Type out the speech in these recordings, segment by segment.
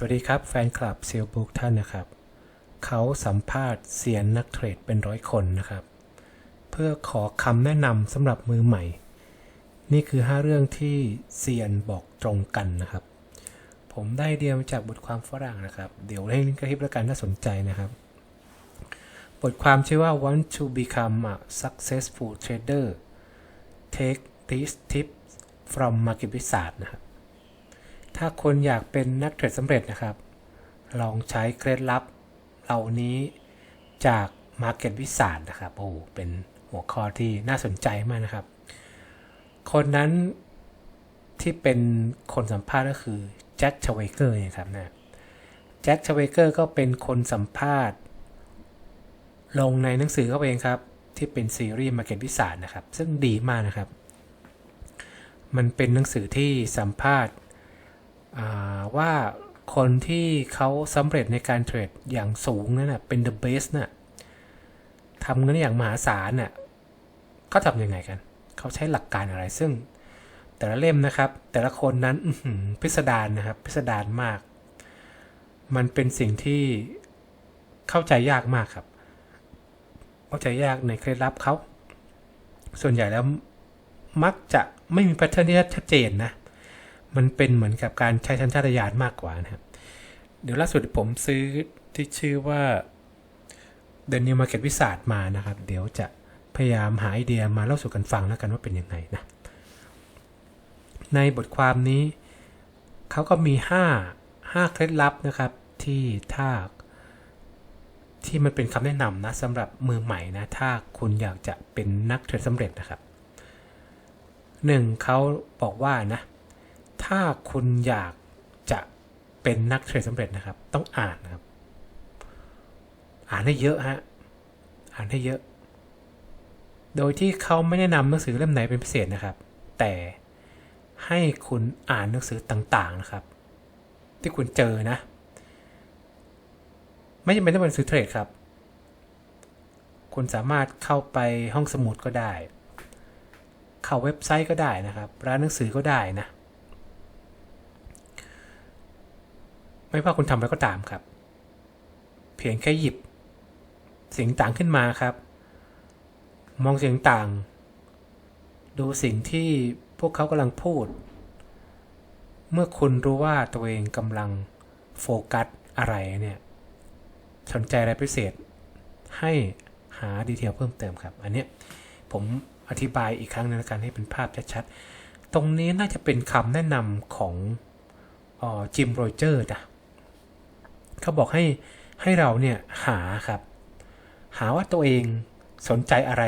สวัสดีครับแฟนคลับเซลบุ๊กท่านนะครับ เขาสัมภาษณ์เซียนนักเทรดเป็นร้อยคนนะครับ เพื่อขอคำแนะนำสำหรับมือใหม่ นี่คือ 5 เรื่องที่เซียนบอกตรงกันนะครับ ผมได้เดียวมาจากบทความฝรั่งนะครับ เดี๋ยวให้ลิงก์กระทิบแล้วกันถ้าสนใจนะครับ บทความชื่อว่า want to become a successful trader take these tips from market wizard นะครับ ถ้าคนอยากเป็นนักเทรดสำเร็จนะครับ ลองใช้เคล็ดลับเหล่านี้จาก Market w i z a r d นะครับ โอ้ เป็นหัวข้อที่น่าสนใจมากนะครับ คนนั้นที่เป็นคนสัมภาษณ์ก็คือแจ็คชเวเกอร์นะครับนะแจ็คชเวเกอร์ก็เป็นคนสัมภาษณ์ ลงในหนังสือเขาเองครับ ที่เป็นซีรีส์ Market w i z a r d นะครับ ซึ่งดีมากนะครับ มันเป็นหนังสือที่สัมภาษณ์ ว่าคนที่เขาสำเร็จในการเทรดอย่างสูงนั่นนะเป็น the best นะ่ะทำเงินอย่างมหาศาลน่ะเขาทำยังไงกัน เขาใช้หลักการอะไรซึ่ง แต่ละเล่มนะครับ แต่ละคนนั้นพิสดารนะครับ พิสดารมาก มันเป็นสิ่งที่เข้าใจยากมากครับ เข้าใจยากในเคล็ดลับเขา ส่วนใหญ่แล้วมักจะไม่มีแพทเทิร์นที่ชัดเจนนะ มันเป็นเหมือนกับการใช้ชันชาตญาณมากกว่านะครับ เดี๋ยวล่าสุดผมซื้อที่ชื่อว่า The New Market Wizard มานะครับ เดี๋ยวจะพยายามหาไอเดียมาเล่าสู่กันฟังแล้วกันว่าเป็นยังไงนะ ในบทความนี้เขาก็มี 5 5 เคล็ดลับนะครับที่ถ้าที่มันเป็นคำแนะนำนะสำหรับมือใหม่นะ ถ้าคุณอยากจะเป็นนักเทรดสำเร็จนะครับหนึ่งเขาบอกว่านะ ถ้าคุณอยากจะเป็นนักเทรดสำเร็จนะครับ ต้องอ่านนะครับ อ่านให้เยอะฮะอ่านให้เยอะ โดยที่เขาไม่แนะนำหนังสือเล่มไหนเป็นพิเศษนะครับ แต่ให้คุณอ่านหนังสือต่างๆนะครับ ที่คุณเจอนะ ไม่จำเป็นต้องเป็นหนังสือเทรดครับ คุณสามารถเข้าไปห้องสมุดก็ได้ เข้าเว็บไซต์ก็ได้นะครับ ร้านหนังสือก็ได้นะ ไม่ว่าคุณทำอะไรก็ตามครับ เพียงแค่หยิบสียงต่างขึ้นมาครับ มองสียงต่าง ดูสิ่งที่พวกเขากำลังพูด เมื่อคุณรู้ว่าตัวเองกำลังโฟกัสอะไรเนี่ยสนใจอะไรพิเศษ ให้หาดีเทลเพิ่มเติมครับ อันนี้ผมอธิบายอีกครั้งในการให้เป็นภาพชัดๆ ตรงนี้น่าจะเป็นคำแนะนำของจิมโรเจอร์นะ เขาบอกให้ให้เราเนี่ยหาครับ หาว่าตัวเองสนใจอะไร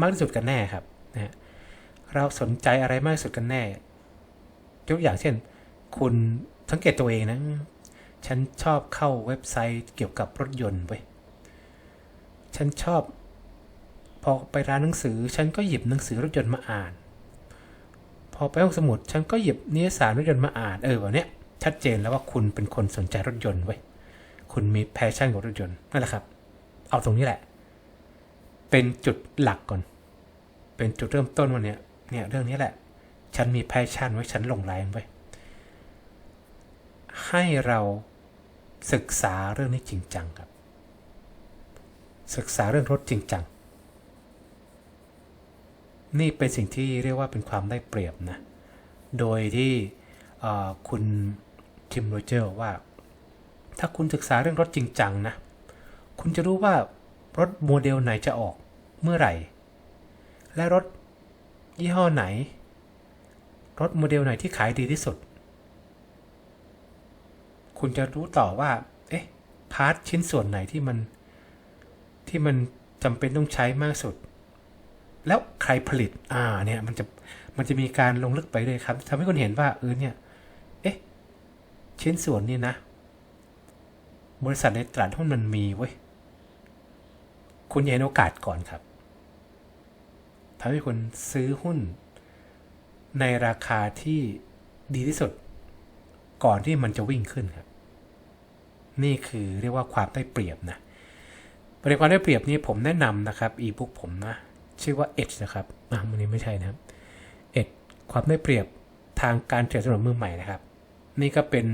มากที่สุดกันแน่ครับนะเราสนใจอะไรมากที่สุดกันแน่ยกอย่างเช่น คุณสังเกตตัวเองนะ ฉันชอบเข้าเว็บไซต์เกี่ยวกับรถยนต์ไว้ฉันชอบ พอไปร้านหนังสือ ฉันก็หยิบหนังสือรถยนต์มาอ่าน พอไปห้องสมุด ฉันก็หยิบนิยสารรถยนต์มาอ่านเออแบบเนี้ย ชัดเจนแล้วว่าคุณเป็นคนสนใจรถยนต์ไว้คุณมีแพชชั่นกับรถยนต์นั่นแหละครับ เอาตรงนี้แหละ เป็นจุดหลักก่อน เป็นจุดเริ่มต้นวันนี้เนี่ยเรื่องนี้แหละ ฉันมีแพชชั่นไว้ฉันลงแรงไว้ให้เราศึกษาเรื่องนี้จริงจังครับ ศึกษาเรื่องรถจริงจัง นี่เป็นสิ่งที่เรียกว่าเป็นความได้เปรียบนะ โดยที่คุณ ทิมโรเจอร์ว่า ถ้าคุณศึกษาเรื่องรถจริงจังนะ คุณจะรู้ว่ารถโมเดลไหนจะออกเมื่อไหร่ และรถยี่ห้อไหน รถโมเดลไหนที่ขายดีที่สุด คุณจะรู้ต่อว่า เอ๊ะ พาร์ทชิ้นส่วนไหนที่มัน ที่มันจำเป็นต้องใช้มากสุด แล้วใครผลิต อ่า เนี่ย มันจะ มันจะมีการลงลึกไปเลยครับทำให้คนเห็นว่า เออ เนี่ย ชิ้นส่วนนี่นะ บริษัทในตลาดหุ้นมันมีเว้ย คุณเห็นโอกาสก่อนครับทำให้คุณซื้อหุ้น ในราคาที่ดีที่สุด ก่อนที่มันจะวิ่งขึ้นครับ นี่คือเรียกว่าความได้เปรียบนะบริความได้เปรียบนี้ผมแนะนำนะครับอีบุ๊กผมนะ ชื่อว่า Edge นะครับอะมันนี้ไม่ใช่นะครับ Edge ความได้เปรียบทางการเทรดสำหรับมือใหม่นะครับ นี่ก็เป็น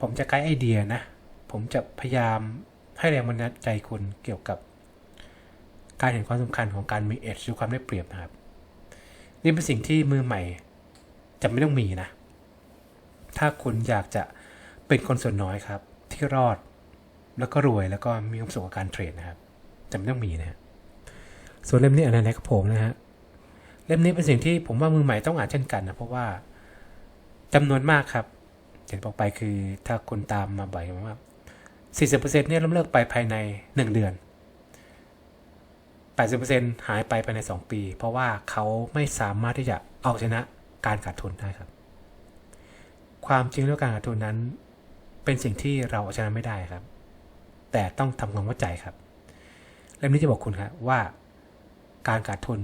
ผมจะไกด์ไอเดียนะ ผมจะพยายามให้แรงบันดาลใจคุณเกี่ยวกับ การเห็นความสำคัญของการมีเอชหรือความได้เปรียบนะครับ นี่เป็นสิ่งที่มือใหม่จะไม่ต้องมีนะ ถ้าคุณอยากจะเป็นคนส่วนน้อยครับ ที่รอดแล้วก็รวยแล้วก็มีความสุขกับการเทรดนะครับจะไม่ต้องมีนะส่วนเล่มนี้อันไหนกับผมนะฮะเล่มนี้เป็นสิ่งที่ผมว่ามือใหม่ต้องอ่านเช่นกันนะเพราะว่า จำนวนมากครับอย่างบอกไปคือถ้าคุณตามมาบ่อยว่า40%เนี่ยล้มเลิกไปภายใน 1 เดือน 80%หายไปภายใน 2 ปี เพราะว่าเขาไม่สามารถที่จะเอาชนะการขาดทุนได้ครับ ความจริงแล้วการขาดทุนนั้น เป็นสิ่งที่เราเอาชนะไม่ได้ครับ แต่ต้องทำความเข้าใจครับเล่มนี้จะบอกคุณครับว่าการขาดทุน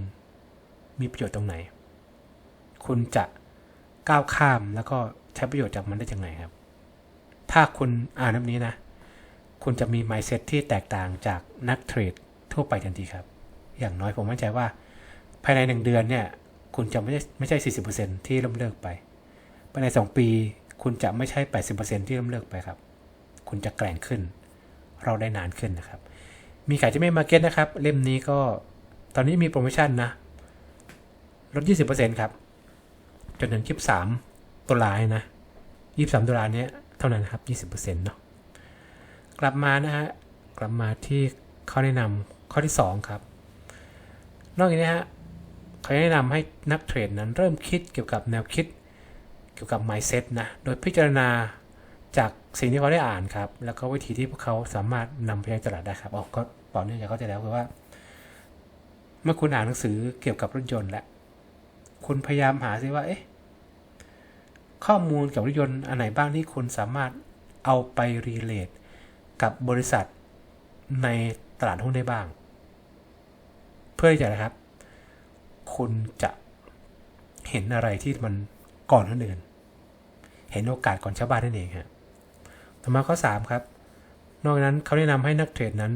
มีประโยชน์ตรงไหน คุณจะ ก้าวข้ามแล้วก็ใช้ประโยชน์จากมันได้ยังไงครับ ถ้าคุณอ่านเล่มนี้นะ คุณจะมี mindset ที่แตกต่างจากนักเทรดทั่วไปทันทีครับ อย่างน้อยผมมั่นใจว่า ภายในหนึ่งเดือนเนี่ย คุณจะไม่ใช่ไม่ใช่40%ที่ล้มเลิกไป ภายใน2ปีคุณจะไม่ใช่80%ที่ล้มเลิกไปครับ คุณจะแกร่งขึ้น เราได้นานขึ้นนะครับ มีขายที่ไม่มาเก็ตนะครับ เล่มนี้ก็ตอนนี้มีโปรโมชั่นนะลด 20%ครับ จนถึง23ตุลานะ23ตุลาเนี้ยเท่านั้นครับ20%เนาะกลับมานะฮะกลับมาที่ข้อแนะนำข้อที่2ครับ นอกจากนี้ฮะเขาแนะนำให้นักเทรดนั้นเริ่มคิดเกี่ยวกับแนวคิด เกี่ยวกับ mindset นะโดยพิจารณาจากสิ่งที่เขาได้อ่านครับ แล้วก็วิธีที่พวกเขาสามารถนำไปยังตลาดได้ครับออกก็ต่อเนื่องจากเขาใจะแล้วคือว่า เมื่อคุณอ่านหนังสือเกี่ยวกับรถยนต์แล้วคุณพยายามหาซิว่า เอ๊ะ ข้อมูลเกี่ยวกับรถยนต์อันไหนบ้างที่คุณสามารถเอาไปรีเลทกับบริษัทในตลาดหุ้นได้บ้าง เพื่อที่จะนะครับ คุณจะเห็นอะไรที่มันก่อนคนอื่น เห็นโอกาสก่อนชาวบ้านนั่นเองฮะต่อมาข้อ 3 ครับ นอกจากนั้นเขาแนะนำให้นักเทรดนั้น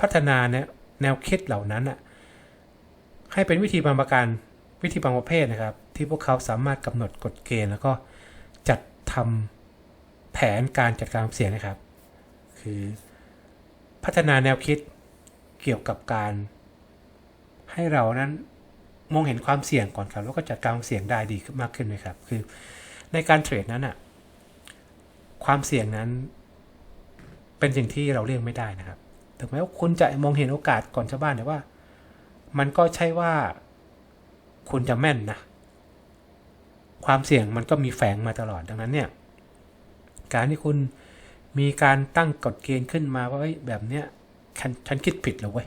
พัฒนาแนวแนวคิดเหล่านั้นอะให้เป็นวิธีบางประการวิธีบางประเภทนะครับ ที่พวกเขาสามารถกำหนดกฎเกณฑ์ แล้วก็จัดทำแผนการจัดการความเสี่ยงนะครับ คือพัฒนาแนวคิดเกี่ยวกับการ ให้เรานั้นมองเห็นความเสี่ยงก่อนครับ แล้วก็จัดการความเสี่ยงได้ดีมากขึ้นนะครับ คือในการเทรดนั้นอะความเสี่ยงนั้น เป็นสิ่งที่เราเลี่ยงไม่ได้นะครับถึงแม้ว่าคุณจะมองเห็นโอกาสก่อนชาวบ้านแต่ว่า มันก็ใช่ว่าคุณจะแม่นนะ ความเสี่ยงมันก็มีแฝงมาตลอดดังนั้นเนี่ยการที่คุณมีการตั้งกฎเกณฑ์ขึ้นมาว่าแบบเนี้ยฉันฉันคิดผิดแล้วเว้ย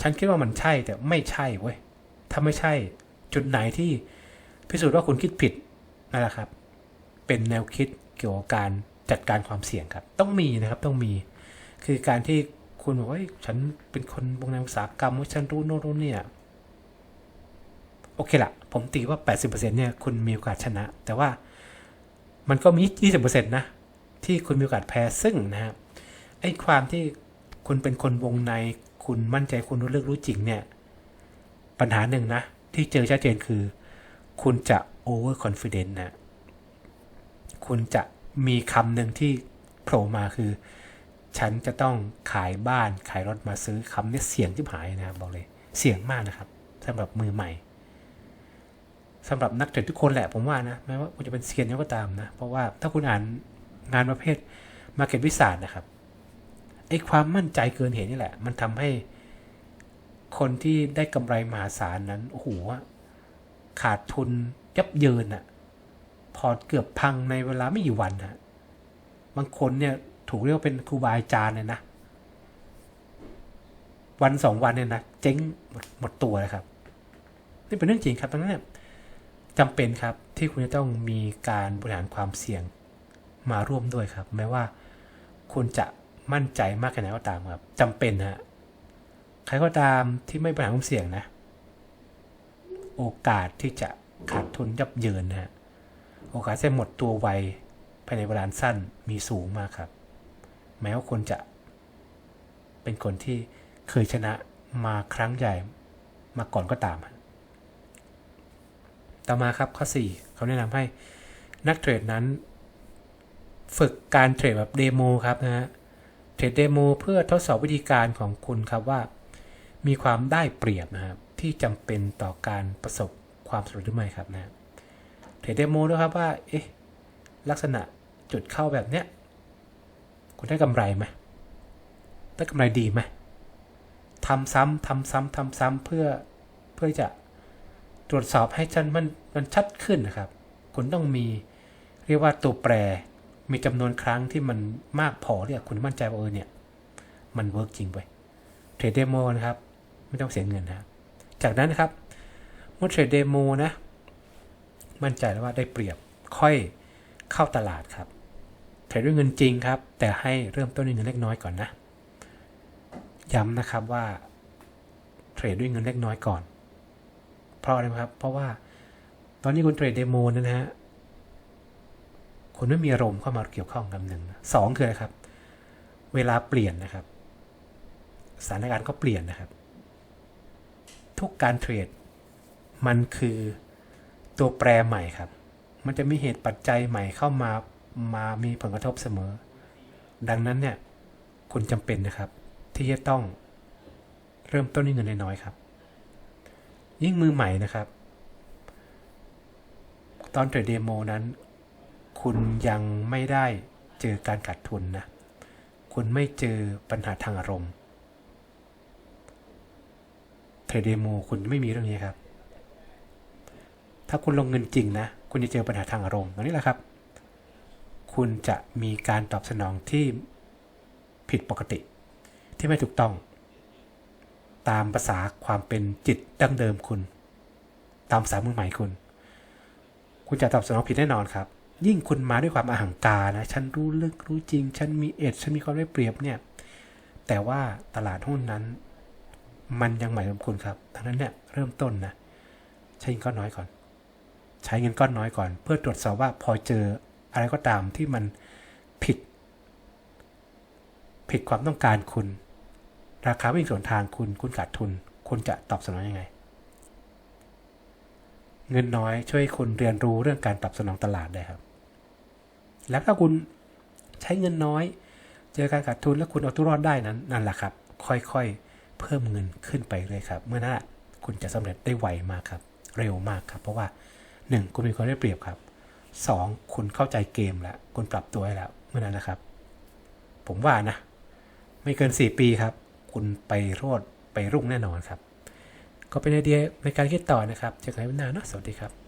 ฉันคิดว่ามันใช่แต่ไม่ใช่เว้ยถ้าไม่ใช่จุดไหนที่พิสูจน์ว่าคุณคิดผิดนั่นแหละครับ เป็นแนวคิดเกี่ยวกับการจัดการความเสี่ยงครับ ต้องมีนะครับต้องมี คือการที่คุณบอกว่าฉันเป็นคนวงในอุตสาหกรรมว่าฉันรู้โน่นรู้เนี่ยโอเคละ ผมตีว่า 80%เนี่ยคุณมีโอกาสชนะ แต่ว่ามันก็มี 20%นะ ที่คุณมีโอกาสแพ้ซึ่งนะครับไอ้ความที่คุณเป็นคนวงในคุณมั่นใจคุณรู้เรื่องรู้จริงเนี่ย ปัญหาหนึ่งนะ ที่เจอชัดเจนคือ คุณจะ over confident นะ คุณจะมีคำหนึ่งที่โผล่มาคือ ฉันจะต้องขายบ้านขายรถมาซื้อคำนี้เสี่ยงที่หายนะครับบอกเลย เสี่ยงมากนะครับสำหรับมือใหม่ สำหรับนักเทรดทุกคนแหละผมว่านะแม้ว่าคุณจะเป็นเซียนก็ตามนะ เพราะว่าถ้าคุณอ่านงานประเภท Market วิสานะครับไอ้ความมั่นใจเกินเหตุนี่แหละ มันทำให้คนที่ได้กำไรมหาศาลนั้นโอ้โหขาดทุนยับเยินอะพอร์ตเกือบพังในเวลาไม่กี่วันฮะบางคนเนี่ยถูกเรียกว่าเป็นครูบาอาจารย์เลยนะ วันสองวันเนี่ยนะเจ๊งหมดหมดตัวเลยครับนี่เป็นเรื่องจริงครับตรงนั้นเนี่ย จำเป็นครับที่คุณจะต้องมีการบริหารความเสี่ยงมาร่วมด้วยครับ แม้ว่าคุณจะมั่นใจมากแค่ไหนก็ตามครับจำเป็นฮะใครก็ตามที่ไม่บริหารความเสี่ยงนะ โอกาสที่จะขาดทุนยับเยินนะฮะโอกาสจะหมดตัวไวภายในเวลาสั้นมีสูงมากครับ แม้ว่าคุณจะ เป็นคนที่เคยชนะมาครั้งใหญ่มาก่อนก็ตาม ต่อมาครับข้อ 4 เขาแนะนำให้นักเทรดนั้น ฝึกการเทรดแบบเดโมครับนะฮะเทรดเดโมเพื่อทดสอบวิธีการของคุณครับว่า มีความได้เปรียบนะครับที่จำเป็นต่อการประสบความสำเร็จหรือไม่ครับนะเทรดเดโมด้วยครับว่าเอ๊ะลักษณะจุดเข้าแบบเนี้ยคุณได้กำไรไหมได้กำไรดีไหมทำซ้ำทำซ้ำทำซ้ำเพื่อเพื่อจะ ตรวจสอบให้ชันมันมันชัดขึ้นนะครับ คุณต้องมีเรียกว่าตัวแปรมีจำนวนครั้งที่มันมากพอที่คุณมั่นใจว่าเออเนี่ยมันเวิร์กจริงไปเทรดเดโมนะครับ ไม่ต้องเสียเงินนะจากนั้นนะครับเมื่อเทรดเดโมนะ มั่นใจแล้วว่าได้เปรียบค่อยเข้าตลาดครับเทรดด้วยเงินจริงครับ แต่ให้เริ่มต้นด้วยเงินเล็กน้อยก่อนนะ ย้ำนะครับว่าเทรดด้วยเงินเล็กน้อยก่อน เพราะอะไรครับ เพราะว่าตอนนี้คุณเทรดเดโมนะฮะคุณไม่มีอารมณ์เข้ามาเกี่ยวข้องกับหนึ่งสองคืออะไรครับ เวลาเปลี่ยนนะครับ สถานการณ์ก็เปลี่ยนนะครับ ทุกการเทรดมันคือตัวแปรใหม่ครับ มันจะมีเหตุปัจจัยใหม่เข้ามามามีผลกระทบเสมอ ดังนั้นเนี่ยคุณจำเป็นนะครับ ที่จะต้องเริ่มต้นด้วยเงินน้อยๆครับ ยิ่งมือใหม่นะครับ ตอนเทรดเดโมนั้น คุณยังไม่ได้เจอการขาดทุนนะ คุณไม่เจอปัญหาทางอารมณ์เทรดเดโมคุณไม่มีเรื่องนี้ครับ ถ้าคุณลงเงินจริงนะ คุณจะเจอปัญหาทางอารมณ์ตรงนี้แหละครับ คุณจะมีการตอบสนองที่ผิดปกติที่ไม่ถูกต้อง ตามภาษาความเป็นจิตดั้งเดิมคุณ ตามภาษามือใหม่คุณ คุณจะตอบสนองผิดแน่นอนครับ ยิ่งคุณมาด้วยความอาหังการนะ ฉันรู้ลึกรู้จริง ฉันมีเอ็ดฉันมีความได้เปรียบเนี่ย แต่ว่าตลาดหุ้นนั้น มันยังใหม่กับคุณครับดังนั้นเนี่ยเริ่มต้นนะใช้เงินก้อนน้อยก่อน ใช้เงินก้อนน้อยก่อน เพื่อตรวจสอบว่าพอเจออะไรก็ตามที่มันผิด ผิดความต้องการคุณ ราคาไม่มีส่วนทางคุณคุณขาดทุน คุณจะตอบสนองยังไง เงินน้อยช่วยคุณเรียนรู้เรื่องการตอบสนองตลาดได้ครับ แล้วถ้าคุณใช้เงินน้อย เจอการขาดทุนแล้วคุณเอาตัวรอดได้นั้นนั่นแหละครับ ค่อยๆ เพิ่มเงินขึ้นไปเลยครับ เมื่อนั้นคุณจะสำเร็จได้ไวมากครับ เร็วมากครับ เพราะว่า 1. คุณมีความได้เปรียบครับ 2. คุณเข้าใจเกมแล้วคุณปรับตัวให้แล้วเมื่อนั้นนะครับ ผมว่านะ ไม่เกิน 4 ปีครับ คุณไปโรดไปรุ่งแน่นอนครับ ก็เป็นไอเดียในการคิดต่อนะครับเจอกันในวันหน้าเนาะสวัสดีครับ